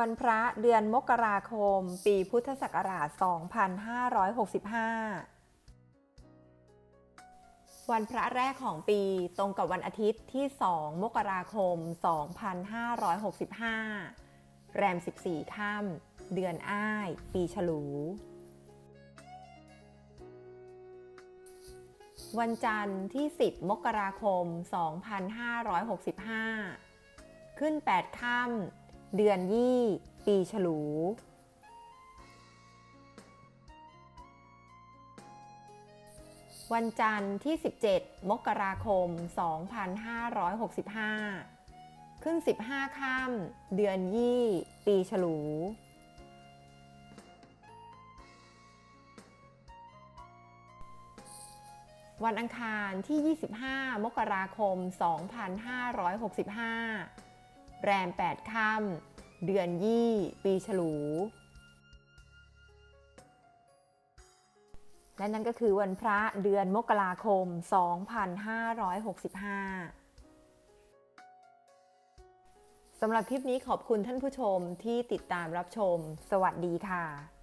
วันพระเดือนมกราคม ปีพุทธศักราช 2565 วันพระแรกของปีตรงกับวันอาทิตย์ที่ 2 มกราคม 2565 แรม 14 ค่ำเดือนอ้าย ปีฉลู วันจันทร์ที่ 10 มกราคม 2565 ขึ้น 8 ค่ำ เดือนยี่ ปีฉลู วันจันทร์ที่ 17 มกราคม 2565 ขึ้น 15 ค่ำเดือนยี่ ปีฉลู วันอังคารที่ 25 มกราคม 2565 แรม 8 ค่ำ เดือนยี่ ปีฉลู และนั่นก็คือวันพระเดือนมกราคม 2565สำหรับคลิปนี้ขอบคุณท่านผู้ชมที่ติดตามรับชม สวัสดีค่ะ